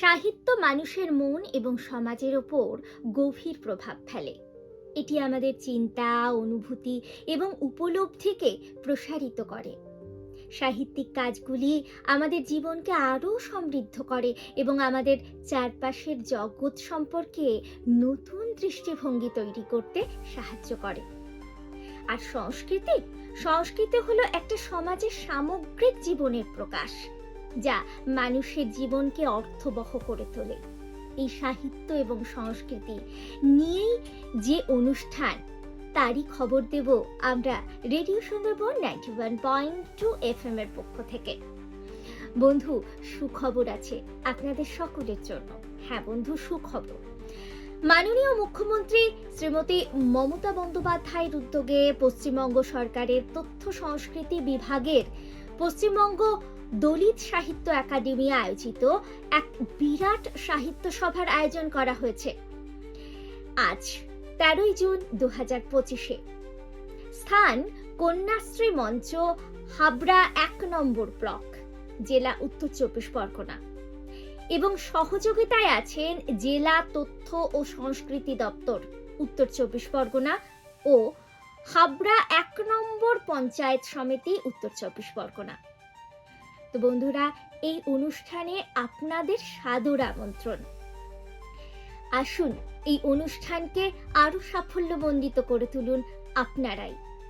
সাহিত্য মানুষের মন এবং সমাজের ওপর গভীর প্রভাব ফেলে। এটি আমাদের চিন্তা, অনুভূতি এবং উপলব্ধিকে প্রসারিত করে। সাহিত্যিক কাজগুলি আমাদের জীবনকে আরও সমৃদ্ধ করে এবং আমাদের চারপাশের জগৎ সম্পর্কে নতুন দৃষ্টিভঙ্গি তৈরি করতে সাহায্য করে। আর সংস্কৃতি? সংস্কৃতি হলো একটা সমাজের সামগ্রিক জীবনের প্রকাশ। যা মানুষের জীবনকে অর্থবহ করে তোলে। এই সাহিত্য এবং সংস্কৃতি নিয়েই যে অনুষ্ঠান, তারই খবর দেব আমরা radio Sundarban ninety one point two F M এর পক্ষ থেকে। বন্ধু, সুখবর আছে আপনাদের সকলের জন্য। হ্যাঁ বন্ধু, সুখবর। মাননীয় মুখ্যমন্ত্রী শ্রীমতী মমতা বন্দ্যোপাধ্যায়ের উদ্যোগে পশ্চিমবঙ্গ সরকারের তথ্য সংস্কৃতি বিভাগের পশ্চিমবঙ্গ দলিত সাহিত্য একাডেমি আয়োজিত এক বিরাট সাহিত্য সভার আয়োজন করা হয়েছে। আজ তেরোই জুন দু হাজার পঁচিশে। স্থান কন্যাশ্রী মঞ্চ, হাবড়া এক নম্বর ব্লক, জেলা উত্তর চব্বিশ পরগনা। এবং সহযোগিতায় আছেন জেলা তথ্য ও সংস্কৃতি দপ্তর, উত্তর চব্বিশ পরগনা ও হাবড়া এক নম্বর পঞ্চায়েত সমিতি, উত্তর চব্বিশ পরগনা। তো বন্ধুরা, এই অনুষ্ঠানে আপনাদের সাদর আমন্ত্রণ। আসুন, এই অনুষ্ঠানকে আরও সাফল্যমণ্ডিত করে তুলুন আপনারাই।